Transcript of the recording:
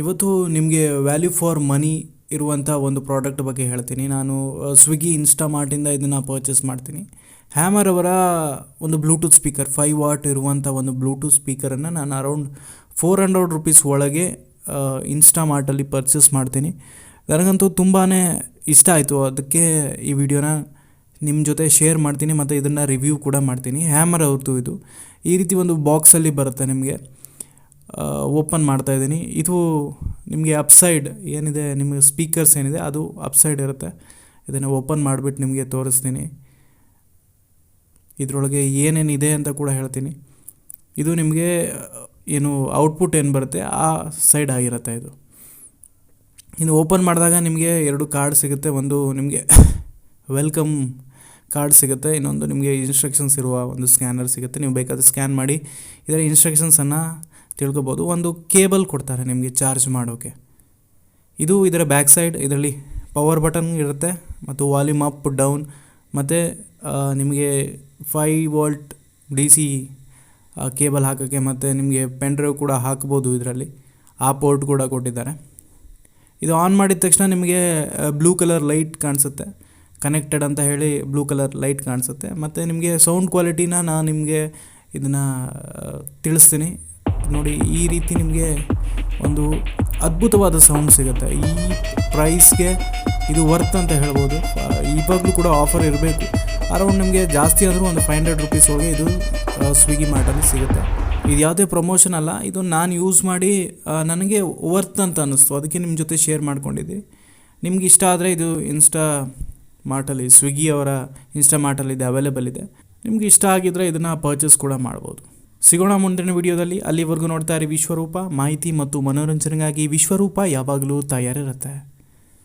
ಇವತ್ತು ನಿಮಗೆ value for money ಇರುವಂಥ ಒಂದು ಪ್ರಾಡಕ್ಟ್ ಬಗ್ಗೆ ಹೇಳ್ತೀನಿ. ನಾನು ಸ್ವಿಗ್ಗಿ ಇನ್ಸ್ಟಾಮಾರ್ಟಿಂದ ಇದನ್ನು ಪರ್ಚೇಸ್ ಮಾಡ್ತೀನಿ. ಹ್ಯಾಮರ್ ಅವರ ಒಂದು ಬ್ಲೂಟೂತ್ ಸ್ಪೀಕರ್ ಫೈವ್ ವಾಟ್ ಇರುವಂಥ ಒಂದು ಬ್ಲೂಟೂತ್ ಸ್ಪೀಕರನ್ನು ನಾನು ಅರೌಂಡ್ ಫೋರ್ ಹಂಡ್ರೆಡ್ ರುಪೀಸ್ ಒಳಗೆ ಇನ್ಸ್ಟಾಮಾರ್ಟಲ್ಲಿ ಪರ್ಚೇಸ್ ಮಾಡ್ತೀನಿ. ನನಗಂತೂ ತುಂಬಾ ಇಷ್ಟ ಆಯಿತು. ಅದಕ್ಕೆ ಈ ವಿಡಿಯೋನ ನಿಮ್ಮ ಜೊತೆ ಶೇರ್ ಮಾಡ್ತೀನಿ ಮತ್ತು ಇದನ್ನು ರಿವ್ಯೂ ಕೂಡ ಮಾಡ್ತೀನಿ. ಹ್ಯಾಮರ್ ಅವ್ರದ್ದು ಇದು. ಈ ರೀತಿ ಒಂದು ಬಾಕ್ಸಲ್ಲಿ ಬರುತ್ತೆ ನಿಮಗೆ. ಓಪನ್ ಮಾಡ್ತಾ ಇದ್ದೀನಿ. ಇದು ನಿಮಗೆ ಅಪ್ಸೈಡ್ ಏನಿದೆ, ನಿಮಗೆ ಸ್ಪೀಕರ್ಸ್ ಏನಿದೆ, ಅದು ಅಪ್ಸೈಡ್ ಇರುತ್ತೆ. ಇದನ್ನು ಓಪನ್ ಮಾಡಿಬಿಟ್ಟು ನಿಮಗೆ ತೋರಿಸ್ತೀನಿ. ಇದರೊಳಗೆ ಏನೇನಿದೆ ಅಂತ ಕೂಡ ಹೇಳ್ತೀನಿ. ಇದು ನಿಮಗೆ, ಏನು ಔಟ್ಪುಟ್ ಏನು ಬರುತ್ತೆ, ಆ ಸೈಡ್ ಆಗಿರುತ್ತೆ ಇದು. ಇನ್ನು ಓಪನ್ ಮಾಡಿದಾಗ ನಿಮಗೆ ಎರಡು ಕಾರ್ಡ್ ಸಿಗುತ್ತೆ. ಒಂದು ನಿಮಗೆ ವೆಲ್ಕಮ್ ಕಾರ್ಡ್ ಸಿಗುತ್ತೆ. ಇನ್ನೊಂದು ನಿಮಗೆ ಇನ್ಸ್ಟ್ರಕ್ಷನ್ಸ್ ಇರುವ ಒಂದು ಸ್ಕ್ಯಾನರ್ ಸಿಗುತ್ತೆ. ನೀವು ಬೇಕಾದರೆ ಸ್ಕ್ಯಾನ್ ಮಾಡಿ. ಇದರ ಇನ್ಸ್ಟ್ರಕ್ಷನ್ಸನ್ನು ತಿಳ್ಕೊಬೋದು. ಒಂದು ಕೇಬಲ್ ಕೊಡ್ತಾರೆ ನಿಮಗೆ ಚಾರ್ಜ್ ಮಾಡೋಕ್ಕೆ ಇದು ಇದರ ಬ್ಯಾಕ್ ಸೈಡ್, ಇದರಲ್ಲಿ ಪವರ್ ಬಟನ್ ಇರುತ್ತೆ ಮತ್ತು ವಾಲ್ಯೂಮ್ ಅಪ್, ಡೌನ್ ಮತ್ತು ನಿಮಗೆ five volt D C cable ಹಾಕೋಕ್ಕೆ ಮತ್ತು ನಿಮಗೆ ಪೆನ್ ಡ್ರೈವ್ ಕೂಡ ಹಾಕ್ಬೋದು ಇದರಲ್ಲಿ. ಆ ಪೋರ್ಟ್ ಕೂಡ ಕೊಟ್ಟಿದ್ದಾರೆ. ಇದು ಆನ್ ಮಾಡಿದ ತಕ್ಷಣ ನಿಮಗೆ ಬ್ಲೂ ಕಲರ್ ಲೈಟ್ ಕಾಣಿಸುತ್ತೆ. ಕನೆಕ್ಟೆಡ್ ಅಂತ ಹೇಳಿ ಬ್ಲೂ ಕಲರ್ ಲೈಟ್ ಕಾಣಿಸುತ್ತೆ. ಮತ್ತು ನಿಮಗೆ ಸೌಂಡ್ ಕ್ವಾಲಿಟಿನ ನಾನು ನಿಮಗೆ ಇದನ್ನು ತಿಳಿಸ್ತೀನಿ. ನೋಡಿ ಈ ರೀತಿ ನಿಮಗೆ ಒಂದು ಅದ್ಭುತವಾದ ಸೌಂಡ್ ಸಿಗುತ್ತೆ. ಈ ಪ್ರೈಸ್ಗೆ ಇದು ವರ್ತ್ ಅಂತ ಹೇಳ್ಬೋದು. ಇವಾಗಲೂ ಕೂಡ ಆಫರ್ ಇರಬೇಕು. ಅರೌಂಡ್ ನಿಮಗೆ ಜಾಸ್ತಿ ಆದರೂ ಒಂದು ಫೈವ್ ಹಂಡ್ರೆಡ್ ರುಪೀಸ್ ಹೋಗಿ ಇದು ಸ್ವಿಗ್ಗಿ ಮಾರ್ಟಲ್ಲಿ ಸಿಗುತ್ತೆ. ಇದು ಯಾವುದೇ ಪ್ರಮೋಷನ್ ಅಲ್ಲ, ಇದು ನಾನು ಯೂಸ್ ಮಾಡಿ ನನಗೆ ವರ್ತ್ ಅಂತ ಅನ್ನಿಸ್ತು. ಅದಕ್ಕೆ ನಿಮ್ಮ ಜೊತೆ ಶೇರ್ ಮಾಡ್ಕೊಂಡಿದ್ದೆ. ನಿಮ್ಗೆ ಇಷ್ಟ ಆದರೆ ಇದು ಇನ್ಸ್ಟಾ ಮಾರ್ಟಲ್ಲಿ ಸ್ವಿಗ್ಗಿ ಅವರ ಇನ್ಸ್ಟಾ ಮಾರ್ಟಲ್ಲಿ ಇದೆ ಅವೈಲೇಬಲ್ ಇದೆ. ನಿಮ್ಗೆ ಇಷ್ಟ ಆಗಿದ್ದರೆ ಇದನ್ನು ಪರ್ಚೇಸ್ ಕೂಡ ಮಾಡ್ಬೋದು. ಸಿಗೋಣ ಮುಂದಿನ ವಿಡಿಯೋದಲ್ಲಿ ಅಲ್ಲಿವರೆಗೂ ನೋಡ್ತಾ ಇರಿ ವಿಶ್ವರೂಪ. ಮಾಹಿತಿ ಮತ್ತು ಮನೋರಂಜನೆಗಾಗಿ ವಿಶ್ವರೂಪ ಯಾವಾಗಲೂ ತಯಾರಿರುತ್ತೆ.